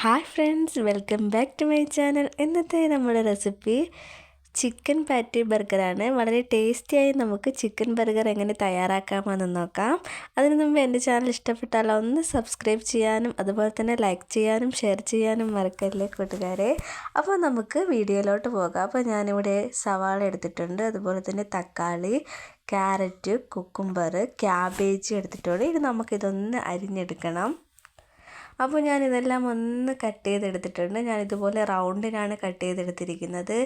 Hi friends welcome back to my channel ഇന്നത്തെ നമ്മുടെ recipe chicken പാറ്റി ബർഗറാണ് വളരെ ടേസ്റ്റിയായി നമുക്ക് ചിക്കൻ ബർഗർ എങ്ങനെ തയ്യാറാക്കാമെന്ന് നോക്കാം. അതിന് മുമ്പ് എന്റെ ചാനൽ ഇഷ്ടപ്പെട്ടാൽ ഒന്ന് സബ്സ്ക്രൈബ് ചെയ്യാനും അതുപോലെ തന്നെ ലൈക്ക് ചെയ്യാനും ഷെയർ ചെയ്യാനും മറക്കല്ലേ കൂട്ടുകാരെ. അപ്പോൾ നമുക്ക് വീഡിയോയിലോട്ട് പോകാം. അപ്പോൾ ഞാനിവിടെ സവാള എടുത്തിട്ടുണ്ട്. അതുപോലെ തന്നെ തക്കാളി ക്യാരറ്റ് കുക്കുംബർ ക്യാബേജ് എടുത്തിട്ടുണ്ട്. ഇനി നമുക്കിതൊന്ന് അരിഞ്ഞെടുക്കണം. അപ്പോൾ ഞാൻ ഇതെല്ലാം ഒന്ന് കട്ട് ചെയ്തെടുത്തിട്ടുണ്ട്. ഞാൻ ഇതുപോലെ റൗണ്ടിനാണ് കട്ട് ചെയ്തെടുത്തിരിക്കുന്നത്.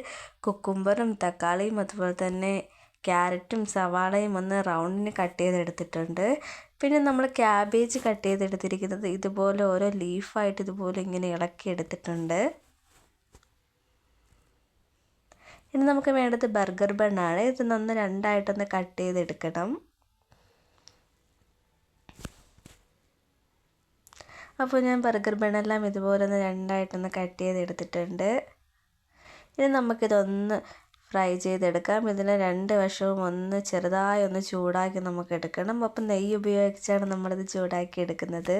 കുക്കുംബറും തക്കാളിയും അതുപോലെ തന്നെ ക്യാരറ്റും സവാളയും ഒന്ന് റൗണ്ടിന് കട്ട് ചെയ്തെടുത്തിട്ടുണ്ട്. പിന്നെ നമ്മൾ ക്യാബേജ് കട്ട് ചെയ്തെടുത്തിരിക്കുന്നത് ഇതുപോലെ ഓരോ ലീഫായിട്ട് ഇതുപോലെ ഇങ്ങനെ ഇളക്കി എടുത്തിട്ടുണ്ട്. ഇനി നമുക്ക് വേണ്ടത് ബർഗർ ബണ്ണാണ്. ഇത് നന്ന് രണ്ടായിട്ടൊന്ന് കട്ട് ചെയ്തെടുക്കണം. അപ്പോൾ ഞാൻ ബർഗർ ബണ്ണെല്ലാം ഇതുപോലെ ഒന്ന് രണ്ടായിട്ടൊന്ന് കട്ട് ചെയ്തെടുത്തിട്ടുണ്ട്. ഇനി നമുക്കിതൊന്ന് ഫ്രൈ ചെയ്തെടുക്കാം. ഇതിനെ രണ്ട് വശവും ഒന്ന് ചെറുതായി ഒന്ന് ചൂടാക്കി നമുക്ക് എടുക്കണം അപ്പം നെയ്യ് ഉപയോഗിച്ചാണ് നമ്മളിത് ചൂടാക്കി എടുക്കുന്നത്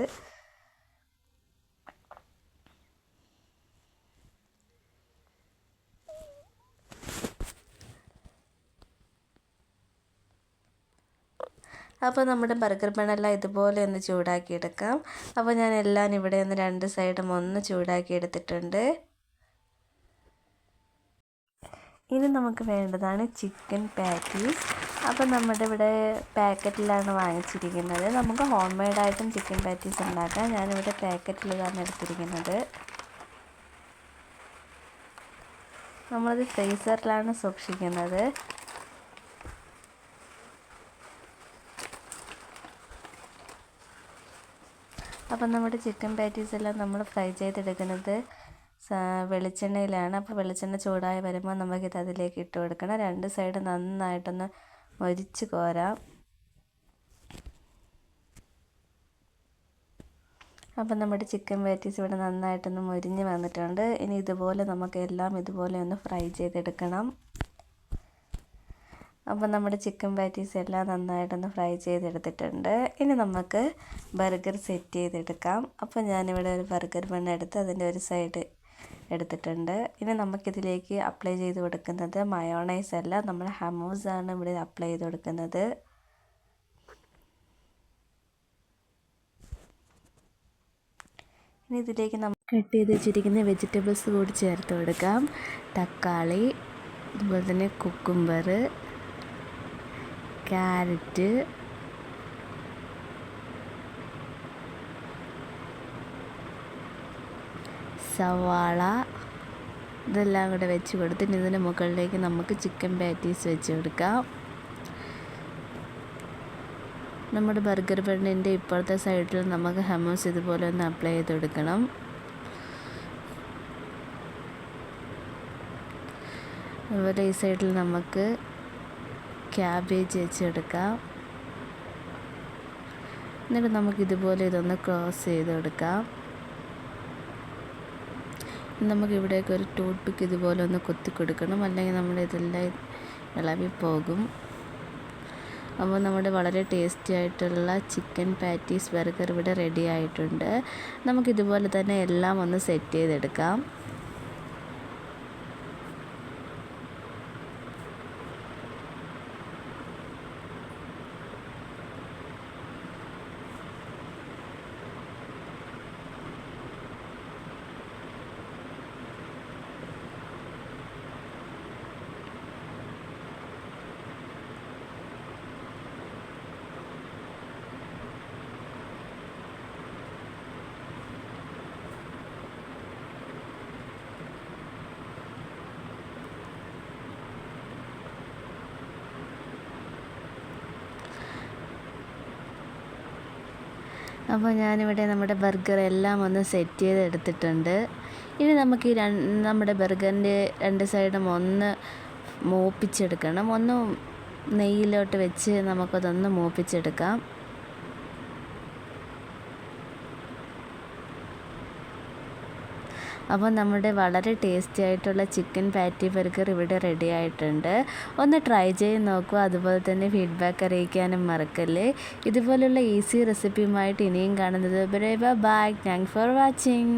അപ്പോൾ നമ്മുടെ ബർഗർ ബണ്ണെല്ലാം ഇതുപോലെ ഒന്ന് ചൂടാക്കിയെടുക്കാം അപ്പോൾ ഞാൻ എല്ലാം ഇവിടെ ഒന്ന് രണ്ട് സൈഡും ഒന്ന് ചൂടാക്കി എടുത്തിട്ടുണ്ട്. ഇനി നമുക്ക് വേണ്ടതാണ് ചിക്കൻ പാറ്റീസ്. അപ്പോൾ നമ്മുടെ ഇവിടെ പാക്കറ്റിലാണ് വാങ്ങിച്ചിരിക്കുന്നത്. നമുക്ക് ഹോം മെയ്ഡായിട്ടും ചിക്കൻ പാറ്റീസ് ഉണ്ടാക്കാം. ഞാനിവിടെ പാക്കറ്റിലാണ് എടുത്തിരിക്കുന്നത്. നമ്മളത് ഫ്രീസറിലാണ് സൂക്ഷിക്കുന്നത്. അപ്പം നമ്മുടെ ചിക്കൻ പാറ്റീസ് എല്ലാം നമ്മൾ ഫ്രൈ ചെയ്തെടുക്കുന്നത് വെളിച്ചെണ്ണയിലാണ്. അപ്പോൾ വെളിച്ചെണ്ണ ചൂടായി വരുമ്പോൾ നമുക്കിത് അതിലേക്ക് ഇട്ട് കൊടുക്കണം. രണ്ട് സൈഡ് നന്നായിട്ടൊന്ന് മൊരിച്ച് കോരാം. അപ്പം നമ്മുടെ ചിക്കൻ പാറ്റീസ് ഇവിടെ നന്നായിട്ടൊന്ന് മൊരിഞ്ഞ് വന്നിട്ടുണ്ട്. ഇനി ഇതുപോലെ നമുക്ക് എല്ലാം ഇതുപോലെ ഒന്ന് ഫ്രൈ ചെയ്തെടുക്കണം. അപ്പോൾ നമ്മുടെ ചിക്കൻ പാറ്റീസ് എല്ലാം നന്നായിട്ടൊന്ന് ഫ്രൈ ചെയ്തെടുത്തിട്ടുണ്ട്. ഇനി നമുക്ക് ബർഗർ സെറ്റ് ചെയ്തെടുക്കാം. അപ്പോൾ ഞാനിവിടെ ഒരു ബർഗർ എടുത്ത് അതിന്റെ ഒരു സൈഡ് എടുത്തിട്ടുണ്ട്. ഇനി നമുക്കിതിലേക്ക് അപ്ലൈ ചെയ്ത് കൊടുക്കുന്നത് മയോണൈസ് അല്ല. നമ്മൾ ഹമൂസ് ആണ് ഇവിടെ അപ്ലൈ ചെയ്ത് കൊടുക്കുന്നത്. ഇനി ഇതിലേക്ക് നമ്മൾ കട്ട് ചെയ്ത് വെച്ചിരിക്കുന്ന വെജിറ്റബിൾസ് കൂടി ചേർത്ത് കൊടുക്കാം. തക്കാളി അതുപോലെ തന്നെ കുക്കുംബർ ക്യാരറ്റ്. സവാള. ഇതെല്ലാം കൂടെ വെച്ച് കൊടുത്തിട്ട് ഇതിന് മുകളിലേക്ക് നമുക്ക് ചിക്കൻ പാറ്റീസ് വെച്ച് കൊടുക്കാം. നമ്മുടെ ബർഗർ ബണ്ണിന്റെ ഇപ്പോഴത്തെ സൈഡിൽ നമുക്ക് ഹമോസ് ഇതുപോലെ ഒന്ന് അപ്ലൈ ചെയ്ത് കൊടുക്കണം. അതുപോലെ ഈ സൈഡിൽ നമുക്ക് ക്യാബേജ് വെച്ചെടുക്കാം. എന്നിട്ട് നമുക്ക് ഇതുപോലെ ഇതൊന്ന് ക്രോസ് ചെയ്തെടുക്കാം. നമുക്ക് ഇവിടെയൊക്കെ ഒരു ടൂത്ത് പിക്ക് ഇതുപോലെ ഒന്ന് കൊത്തി കൊടുക്കണം. അല്ലെങ്കിൽ നമ്മുടെ ഇതെല്ലാം ഇളവി പോകും. അപ്പോൾ നമ്മുടെ വളരെ ടേസ്റ്റി ആയിട്ടുള്ള ചിക്കൻ പാറ്റീസ് ബർഗർ ഇവിടെ റെഡി ആയിട്ടുണ്ട്. നമുക്കിതുപോലെ തന്നെ എല്ലാം ഒന്ന് സെറ്റ് ചെയ്തെടുക്കാം. അപ്പോൾ ഞാനിവിടെ നമ്മുടെ ബർഗർ എല്ലാം ഒന്ന് സെറ്റ് ചെയ്ത് എടുത്തിട്ടുണ്ട് ഇനി നമുക്ക് ഈ നമ്മുടെ ബർഗറിന്റെ രണ്ട് സൈഡും ഒന്ന് മൂപ്പിച്ചെടുക്കണം. ഒന്ന് നെയ്യിലോട്ട് വെച്ച് നമുക്കതൊന്ന് മൂപ്പിച്ചെടുക്കാം. അപ്പോൾ നമ്മുടെ വളരെ ടേസ്റ്റി ആയിട്ടുള്ള ചിക്കൻ പാറ്റി ബർഗർ ഇവിടെ റെഡി ആയിട്ടുണ്ട്. ഒന്ന് ട്രൈ ചെയ്ത് നോക്കുക അതുപോലെ തന്നെ ഫീഡ്ബാക്ക് അറിയിക്കാനും മറക്കല്ലേ. ഇതുപോലുള്ള ഈസി റെസിപ്പിയുമായിട്ട് ഇനിയും കാണുന്നത് ബൈ താങ്ക് ഫോർ വാച്ചിങ്